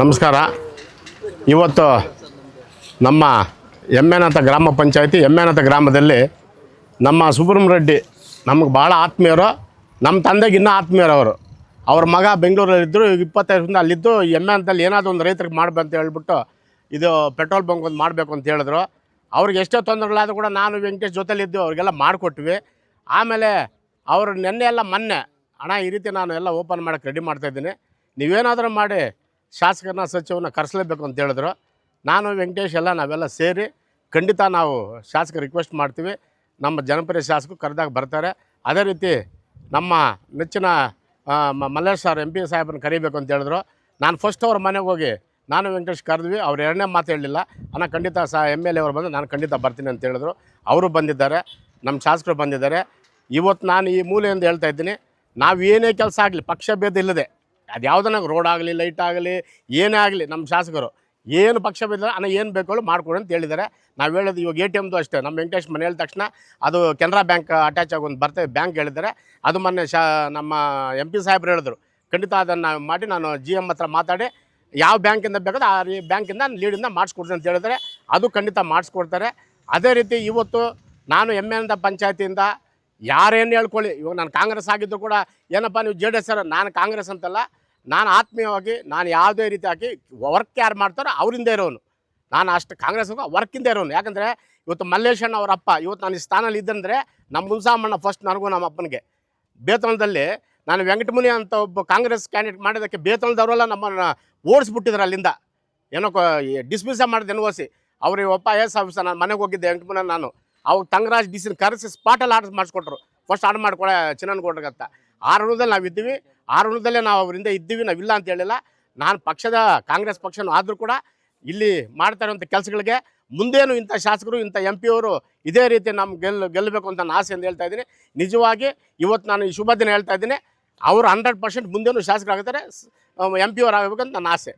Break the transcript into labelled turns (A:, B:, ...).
A: ನಮಸ್ಕಾರ. ಇವತ್ತು ನಮ್ಮ ಎಮ್ಮೆನಾಥ ಗ್ರಾಮ ಪಂಚಾಯತಿ ಎಮ್ಮೆನಾಥ ಗ್ರಾಮದಲ್ಲಿ ನಮ್ಮ ಸುಬ್ರಹ್ಮ ರೆಡ್ಡಿ ನಮಗೆ ಭಾಳ ಆತ್ಮೀಯರು, ನಮ್ಮ ತಂದೆಗೆ ಇನ್ನೂ ಆತ್ಮೀಯರು ಅವರು. ಅವ್ರ ಮಗ ಬೆಂಗಳೂರಲ್ಲಿದ್ದರು ಈಗ ಇಪ್ಪತ್ತೈದರಿಂದ ಅಲ್ಲಿದ್ದು ಎಮ್ಮೆ ಅಂತಲ್ಲಿ ಏನಾದರೂ ಒಂದು ರೈತರಿಗೆ ಅಂತ ಹೇಳ್ಬಿಟ್ಟು ಇದು ಪೆಟ್ರೋಲ್ ಬಂಕ್ ಒಂದು ಮಾಡಬೇಕು ಅಂತ ಹೇಳಿದ್ರು. ಅವ್ರಿಗೆ ಎಷ್ಟೋ ತೊಂದರೆಗಳಾದರೂ ಕೂಡ ನಾನು, ವೆಂಕಟೇಶ್ ಜೊತೆಲಿದ್ದು ಅವ್ರಿಗೆಲ್ಲ ಮಾಡಿಕೊಟ್ವಿ. ಆಮೇಲೆ ಅವರು ನೆನ್ನೆ ಎಲ್ಲ ಮೊನ್ನೆ ಹಣ ಈ ರೀತಿ ನಾನು ಎಲ್ಲ ಓಪನ್ ಮಾಡೋಕ್ಕೆ ರೆಡಿ ಮಾಡ್ತಾಯಿದ್ದೀನಿ ನೀವೇನಾದರೂ ಮಾಡಿ ಶಾಸಕರನ್ನ ಸಚಿವನ ಕರೆಸಲೇಬೇಕು ಅಂತ ಹೇಳಿದ್ರು. ನಾನು, ವೆಂಕಟೇಶ್ ಎಲ್ಲ ನಾವೆಲ್ಲ ಸೇರಿ ಖಂಡಿತ ನಾವು ಶಾಸಕ ರಿಕ್ವೆಸ್ಟ್ ಮಾಡ್ತೀವಿ. ನಮ್ಮ ಜನಪ್ರಿಯ ಶಾಸಕರು ಕರೆದಾಗ ಬರ್ತಾರೆ. ಅದೇ ರೀತಿ ನಮ್ಮ ನೆಚ್ಚಿನ ಮಲ್ಲೇಶ್ ಸರ್ ಎಂ ಪಿ ಸಾಹೇಬ್ರನ್ನ ಕರಿಬೇಕು ಅಂತ ಹೇಳಿದ್ರು. ನಾನು ಫಸ್ಟ್ ಅವ್ರ ಮನೆಗೆ ಹೋಗಿ ನಾನು, ವೆಂಕಟೇಶ್ ಕರೆದ್ವಿ. ಅವ್ರು ಎರಡನೇ ಮಾತು ಹೇಳಲಿಲ್ಲ ಅಣ್ಣ, ಖಂಡಿತ ಸಹ ಎಂ ಎಲ್ ಎ ಅವರು ಬಂದು ನಾನು ಖಂಡಿತ ಬರ್ತೀನಿ ಅಂತ ಹೇಳಿದ್ರು. ಅವರು ಬಂದಿದ್ದಾರೆ. ನಮ್ಮ ಶಾಸಕರು ಬಂದಿದ್ದಾರೆ. ಇವತ್ತು ನಾನು ಈ ಮೂಲೆಯಿಂದ ಹೇಳ್ತಾ ಇದ್ದೀನಿ. ನಾವು ಏನೇ ಕೆಲಸ ಆಗಲಿ, ಪಕ್ಷ ಭೇದ ಇಲ್ಲದೆ ಅದು ಯಾವುದನ್ನ ರೋಡ್ ಆಗಲಿ ಲೈಟ್ ಆಗಲಿ, ಏನೇ ಆಗಲಿ ನಮ್ಮ ಶಾಸಕರು ಏನು ಪಕ್ಷ ಭೇದ ಅಣ್ಣ ಏನು ಬೇಕು ಮಾಡ್ಕೊಡಿ ಅಂತ ಹೇಳಿದ್ದಾರೆ ನಾವು ಹೇಳೋದು ಇವಾಗ ಎ ಟಿ ಎಮ್ದು ಅಷ್ಟೇ. ನಮ್ಮ ವೆಂಕಟೇಶ್ ಮನೆ ಹೇಳಿದ ತಕ್ಷಣ ಅದು ಕೆನರಾ ಬ್ಯಾಂಕ್ ಅಟ್ಯಾಚ್ ಆಗಿ ಒಂದು ಬರ್ತೇವೆ ಬ್ಯಾಂಕ್ ಹೇಳಿದ್ದಾರೆ ಅದು ಮೊನ್ನೆ ಶಾ ನಮ್ಮ ಎಂ ಪಿ ಸಾಹೇಬ್ರು ಹೇಳಿದ್ರು. ಖಂಡಿತ ಅದನ್ನು ಮಾಡಿ ನಾನು ಜಿ ಎಂ ಹತ್ರ ಮಾತಾಡಿ ಯಾವ ಬ್ಯಾಂಕಿಂದ ಬೇಕಾದ್ರೆ ಆ ರೀ ಬ್ಯಾಂಕಿಂದ ಲೀಡಿಂದ ಮಾಡಿಸ್ಕೊಡ್ತೀನಿ ಅಂತ ಹೇಳಿದ್ರೆ. ಅದು ಖಂಡಿತ ಮಾಡಿಸ್ಕೊಡ್ತಾರೆ. ಅದೇ ರೀತಿ ಇವತ್ತು ನಾನು ಎಂ ಎಂದ ಪಂಚಾಯತಿಯಿಂದ ಯಾರೇನು ಹೇಳ್ಕೊಳ್ಳಿ. ಇವಾಗ ನಾನು ಕಾಂಗ್ರೆಸ್ ಆಗಿದ್ದು ಕೂಡ ಏನಪ್ಪ ನೀವು ಜೆ ಡಿ ಎಸ್ ನಾನು ಕಾಂಗ್ರೆಸ್ ಅಂತಲ್ಲ. ನಾನು ಆತ್ಮೀಯವಾಗಿ, ನಾನು ಯಾವುದೇ ರೀತಿ ಹಾಕಿ ವರ್ಕ್ ಯಾರು ಮಾಡ್ತಾರೋ ಅವರಿಂದ ಇರೋನು. ನಾನು ಅಷ್ಟು ಕಾಂಗ್ರೆಸ್ ವರ್ಕಿಂದ ಇರೋನು. ಯಾಕಂದರೆ ಇವತ್ತು ಮಲ್ಲೇಶಣ್ಣ ಅವರ ಅಪ್ಪ, ಇವತ್ತು ನಾನು ಈ ಸ್ಥಾನಲ್ಲಿ ಇದ್ದಂದರೆ ನಮ್ಮ ಮುನ್ಸಾಮಣ್ಣ ಫಸ್ಟ್ ನನಗೂ ನಮ್ಮ ಅಪ್ಪನಿಗೆ. ಬೇತನದಲ್ಲಿ ನಾನು ವೆಂಕಟಮುನಿ ಅಂತ ಒಬ್ಬ ಕಾಂಗ್ರೆಸ್ ಕ್ಯಾಂಡಿಡೇಟ್ ಮಾಡಿದ್ದಕ್ಕೆ ಬೇತನದವರೆಲ್ಲ ನಮ್ಮನ್ನು ಓಡಿಸ್ಬಿಟ್ಟಿದ್ರು ಅಲ್ಲಿಂದ. ಏನೋ ಡಿಸ್ಮಿಸ ಮಾಡಿದೆ ಎನ್ವಸಿ ಅವ್ರಿಗೆ ಒಬ್ಬ ಐ ಎಸ್ ಆಫೀಸರ್ ನಾನು ಮನೆಗೆ ಹೋಗಿದ್ದೆ ವೆಂಕಟಮುನ ನಾನು. ಅವಾಗ ತಂಗರಾಜ್ ಡಿ ಸಿನ ಕರೆಸಿ ಸ್ಪಾಟಲ್ಲಿ ಆರ್ಡರ್ ಮಾಡಿಸ್ಕೊಟ್ರು. ಫಸ್ಟ್ ಆರ್ಡರ್ ಮಾಡ್ಕೊಳೆ ಚಿನ್ನನಗೌಡ್ರಿಗಂತ. ಆ ನಾವು ಇದ್ದೀವಿ. ಆ ನಾವು ಅವರಿಂದ ಇದ್ದೀವಿ ನಾವಿಲ್ಲ ಅಂತ ಹೇಳಿಲ್ಲ. ನಾನು ಪಕ್ಷದ, ಕಾಂಗ್ರೆಸ್ ಪಕ್ಷನೂ ಆದರೂ ಕೂಡ ಇಲ್ಲಿ ಮಾಡ್ತಾ ಇರುವಂಥ ಕೆಲಸಗಳಿಗೆ ಮುಂದೇನು ಇಂಥ ಶಾಸಕರು, ಇಂಥ ಎಂ ಪಿ ಅವರು ಇದೇ ರೀತಿ ನಮ್ಮ ಗೆಲ್ ಗೆಲ್ಲಬೇಕು ಅಂತ ನಾನು ಅಂತ ಹೇಳ್ತಾ ಇದ್ದೀನಿ. ನಿಜವಾಗಿ ಇವತ್ತು ನಾನು ಈ ಶುಭ ದಿನ ಹೇಳ್ತಾ ಇದ್ದೀನಿ. ಅವರು ಹಂಡ್ರೆಡ್ ಪರ್ಸೆಂಟ್ ಮುಂದೇನು ಶಾಸಕರಾಗುತ್ತಾರೆ ಎಂ ಪಿ ಅವರು ಆಗಬೇಕಂತ ನನ್ನ ಆಸೆ.